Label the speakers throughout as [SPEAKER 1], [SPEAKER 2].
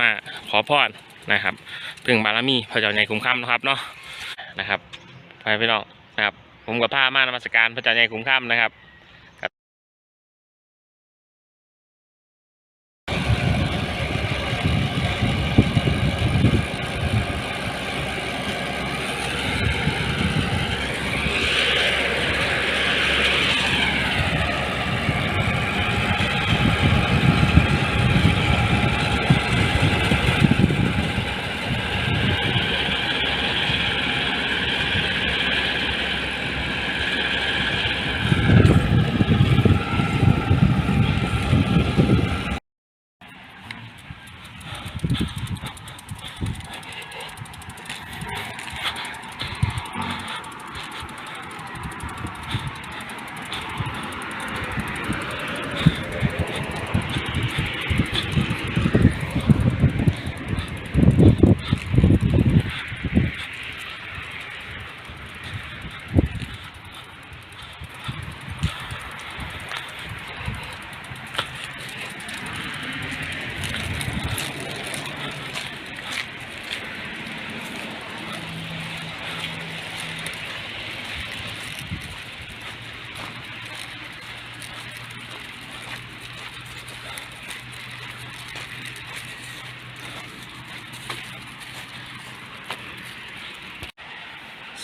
[SPEAKER 1] มาขอพรนะครับถึงบารมีพระเจ้าใหญ่คุ้มค่ำนะครับเนาะนะครับไปพี่น้องนะครับ ผมกับผ้ามานมัสการพระเจ้าใหญ่คุ้มค่ำนะครับ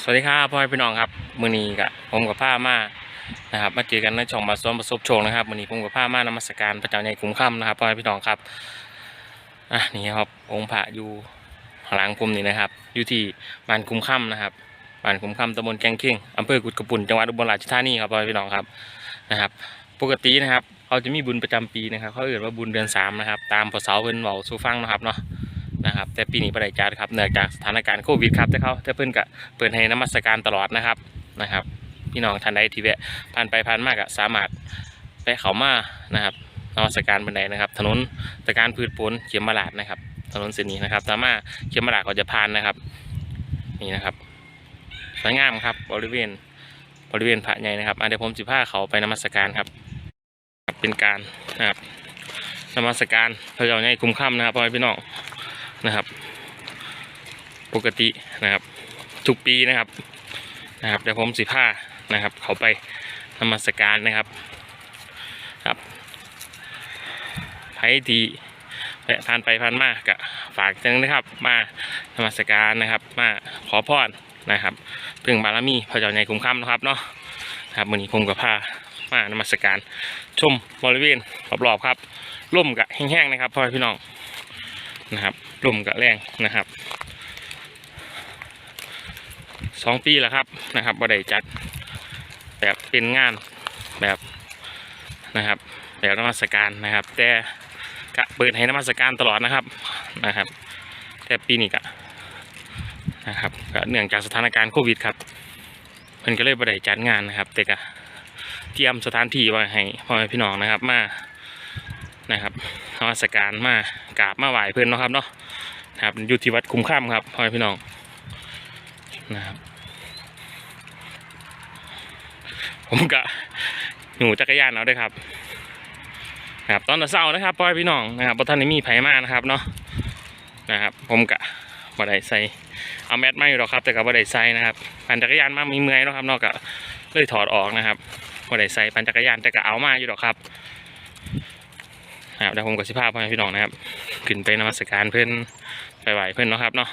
[SPEAKER 1] สวัสดีครับพ่อพี่น้องครับมือนีกับผมกับผ้ามานะครับมาเจอกันในช่องมาซ้อมประสบโชคนะครับมือนีผมกับผ้ามานมัสการพระเจ้าใหญ่คุ้มค่ำนะครับพ่อพี่น้องครับอะนี่ครับองค์พระอยู่หลังผมนี่นะครับ อยู่ที่บ้านคุ้มค่ำนะครับบ้านคุ้มค่ำตำบลแกงเข่งอำเภอกุดกระปุ่นจังหวัดอุบลราชธานีครับพ่อพี่น้องครับนะครับ ปกตินะครับเขาจะมีบุญประจำปีนะครับเขาเอ่ยว่าบุญเดือนสามนะครับ ตามพศเพิ่นเบาสู่ฟังนะครับเนาะ นะครับ แต่ปีนี้ประเดจัดครับเนื่องจากสถานการณ์โควิดครับแต่เขาแต่เพิ่นก็เปิดให้นมัสการตลอดนะครับนะครับ พี่น้องท่านใดที่แวะผ่านไปผ่านมากก็สามารถไปเขามานะครับนมัสการบันไดนะครับ ถนนตะการพืชผลเขียมมาลาดนะครับ ถนนเส้นนี้นะครับสามารถเขียมมาลาดก็จะผ่านนะครับ นี่นะครับสวยงามครับบริเวณบริเวณพระใหญ่นะครับอันเดี๋ยวผมสิพาเขาไปนมัสการครับ เป็นการนะครับนมัสการพระเจ้าใหญ่คุ้มค่ำนะครับพ่อแม่พี่น้อง นะครับ ปกตินะครับทุกปีนะครับนะครับเดี๋ยวผมสิผ้านะครับ เขาไปนมัสการนะครับครับไผที่แวะผ่านไปผ่านมากะฝากจังนะครับ มานมัสการนะครับ มาขอพรนะครับเพิ่งบารมีพระเจ้าใหญ่คุ้มค่ำนะครับเนาะครับวันนี้ผมกับผ้ามานมัสการ ชมบริเวณรอบๆครับร่มกะแห้งๆนะครับพ่อพี่น้อง นะครับลมกับแรงนะครับสองปีแล้วครับนะครับบ่ได้จัดแบบเป็นงานแบบนะครับแบบนมัสการนะครับ แต่กะเปิดให้นมัสการตลอดนะครับนะครับ แต่ปีนี้กะนะครับก็เนื่องจากสถานการณ์โควิดครับเพิ่นก็เลยบ่ได้จัดงานนะครับ แต่กะเตรียมสถานที่ไว้ให้พ่อแม่พี่น้องนะครับมา นะครับนมัสการมากราบมาไหว้เพื่อนเนาะครับเนาะนะครับอยู่ที่วัดคุ้มค่ำครับพ่อพี่น้องนะครับผมกะหนูจักรยานเอาด้วยครับนะครับตอนเช้านะครับพ่อพี่น้องนะครับท่านได้มีไผมากนะครับเนาะนะครับผมกะบ่ได้ใส่เอาแมสมาอยู่หรอกครับแต่กับบ่ได้ใส่นะครับปั่นจักรยานมามีเมื่อยเนาะครับนอกจากเลยถอดออกนะครับบ่ได้ใส่ปั่นจักรยานแต่ก็เอามาอยู่หรอกครับ ครับเดี๋ยวผมกับสิภาพพ่อแม่พี่น้องนะครับขึ้นไปนมัสการเพื่อนไปไหวเพื่อนเนาะครับเนาะ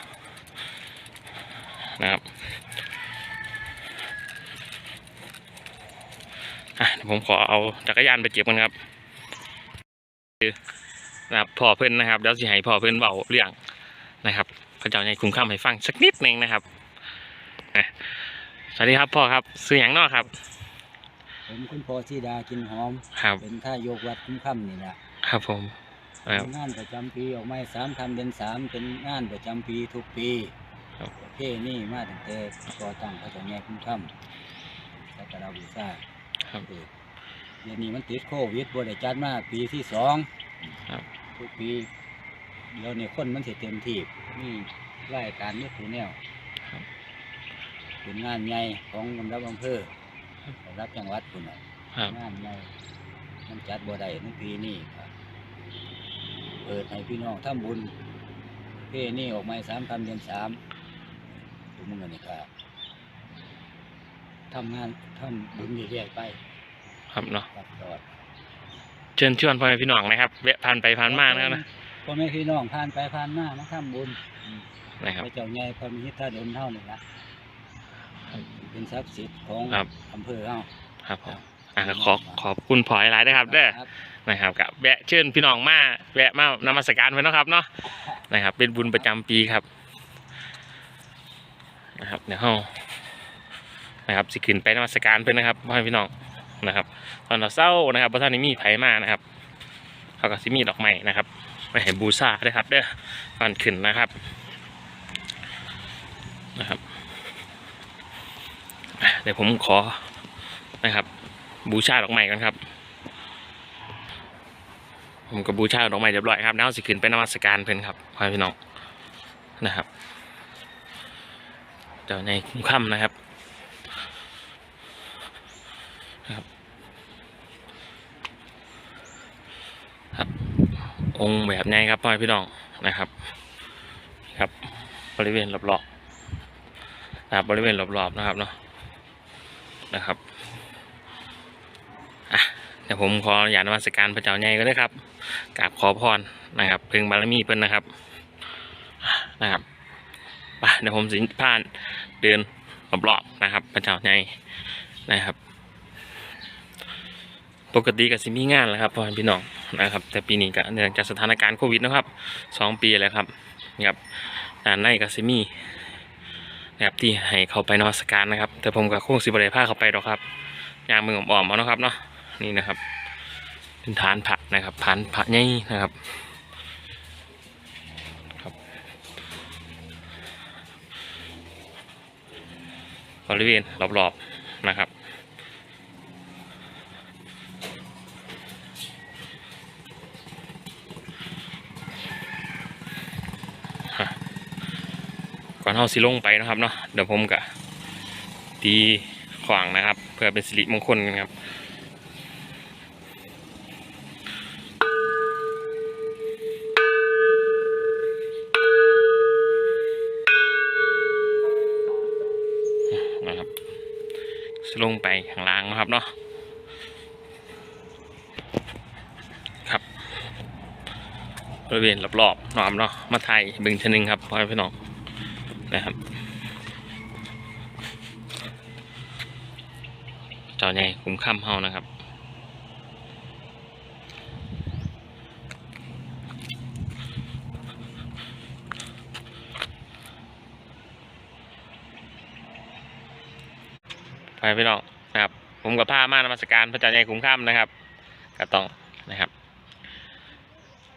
[SPEAKER 1] นะครับอะเดี๋ยวผมขอเอาจักรยานไปเก็บกันครับนะครับพ่อเพื่อนนะครับเดี๋ยวสิให้พ่อเพื่อนเบาเรื่องนะครับพระเจ้าในคุ้มค่ำให้ฟังสักนิดหนึ่งนะครับอะสวัสดีครับพ่อครับซื้ออย่างเนอกครับ
[SPEAKER 2] ผมคุณพ่อชีดากินหอม
[SPEAKER 1] ครับ
[SPEAKER 2] เป็นท่ายกวัดคุ้มค่ำนี่แหละ
[SPEAKER 1] ครับผมครับ
[SPEAKER 2] เป็นงานประจำปีออกไม้สามคำเดือนสามเป็นงานประจำปีทุกปี
[SPEAKER 1] ครับ
[SPEAKER 2] ประเพนี่มาตั้งแต่ก่อตั้งพระเจ้าแม่คุ้มค่ำสักการะบูชา
[SPEAKER 1] ครับ
[SPEAKER 2] เออเดี๋ยวนี้มันติดโควิดบ่ได้จัดมาปีที่สอง
[SPEAKER 1] ครับ
[SPEAKER 2] ทุกปีแล้วเนี่ยคนมันสิเต็มที่มีรายการนี่ผู้แนว
[SPEAKER 1] ครับ
[SPEAKER 2] เป็นงานใหญ่ของลำดับอำเภอสำหรับจังหวัดคุณน่ะ
[SPEAKER 1] ครับ
[SPEAKER 2] งานใหญ่มันจัดบ่ได้ในปีนี้ครับผ เปิดให้พี่น้องทำบุญ เพนี่ออกมาสามคำเดือนสามทุกมื้อนี่ก็ทำงานทำบุญเรื่อยๆไป
[SPEAKER 1] ครับเนาะ
[SPEAKER 2] ครับตลอด
[SPEAKER 1] เชิญชวนพ่อแม่พี่น้องนะครับแวะผ่านไปผ่านมานะครับนะ
[SPEAKER 2] พ่อแม่พี่น้องผ่านไปผ่านมามาทำบุญ
[SPEAKER 1] นะครับ
[SPEAKER 2] พระเจ้าใหญ่พระมิตรดลเท่านี่ละเป็นทรัพย์สินของ
[SPEAKER 1] ครับ
[SPEAKER 2] อำเภอเฮา
[SPEAKER 1] ครับผมอะก็ขอขอบคุณพอหลายๆนะครับเด้อ
[SPEAKER 2] ครับ
[SPEAKER 1] นะครับกับแวะเชิญพี่น้องมาแวะมานมัสการเพื่อนเนาะครับเนาะนะครับ เป็นบุญประจำปีครับนะครับเดี๋ยวเฮานะครับสิขึ้นไปนมัสการเพื่อนนะครับพ่อแม่พี่น้องนะครับ ตอนเราเศร้านะครับพระท่านนี้มีไผมานะครับเขาก็สิมีดอกไม้นะครับไปให้บูชาด้วยครับเด้อก่อนขึ้นนะครับนะครับเดี๋ยวผมขอนะครับ บูชาดอกไม้กันครับ ผมก็บูชาดอกไม้เรียบร้อยครับแล้วสิขึ้นไปนมัสการเพิ่นครับพ่อพี่น้องนะครับเดี๋ยวในคุ้มค่ำนะครับครับ ครับ องค์แบบนี้ครับพ่อพี่น้องนะครับ ครับบริเวณรอบๆนะครับบริเวณรอบๆนะครับเนาะนะครับอะเดี๋ยวผมขออนุญาตนมัสการพระเจ้าใหญ่ก็ได้ครับ กราบขอพรนะครับเพึงบารมีเพิ่นนะครับนะครับปเดี๋ยวผมสิผ่านเดินรอบๆนะครับพระเจ้าใหญ่นะครับ ปกติก็สิมีงานแหล้วครับพ่อพี่น้องนะครับ แต่ปีนี้ก็เนื่องจากสถานการณ์โควิดนะครับสองปีแล้วครับนะครับด้านในก็สิมีนะครับที่ให้เขาไปนมัสการนะครับ แต่ผมก็คงสิบริพาเข้าไปหรอกครับยางมืออ่อมๆเอาเนาะครับเนาะนี่นะครับ เป็นฐานพระนะครับฐานพระใหญ่นะครับครับ บริเวณรอบๆนะครับก่อนเฮาสิลงไปนะครับเนาะเดี๋ยวผมกะตีขวางนะครับ เพื่อเป็นสิริมงคลกันครับนะครับ ลงไปข้างล่างนะครับเนาะครับบริเวณรอบๆหนาะครับเนาะมาไทยบึงชนึงครับพ่อพี่น้องนะครับเจ้าใหญ่คุ้มค่ำเฮานะครับ ไปพี่น้องนะครับ ผมกับผ้ามานมัสการพระเจ้าใหญ่คุ้มค่ำนะครับก็ต้องนะครับ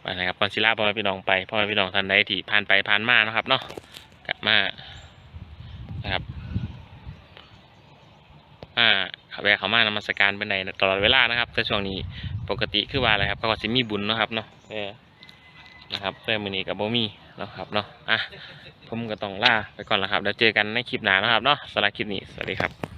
[SPEAKER 1] ไปนะครับก่อนศิลาพ่อแม่พี่น้องไปพ่อแม่พี่น้องท่านใดที่ผ่านไปผ่านมานะครับเนาะกลับมานะครับมาขับแวะเขามานมัสการเป็นในตลอดเวลานะครับ แต่ช่วงนี้ปกติคือว่าอะไรครับก็สิมีบุญนะครับเนาะเออนะครับแต่มือนี้กับโบมีเนะครับเนาะอะผมก็ต้องล่าไปก่อนละครับเดี๋ยวเจอกันในคลิปหน้านะครับเนาะสำหรับคลิปนี้สวัสดีครับ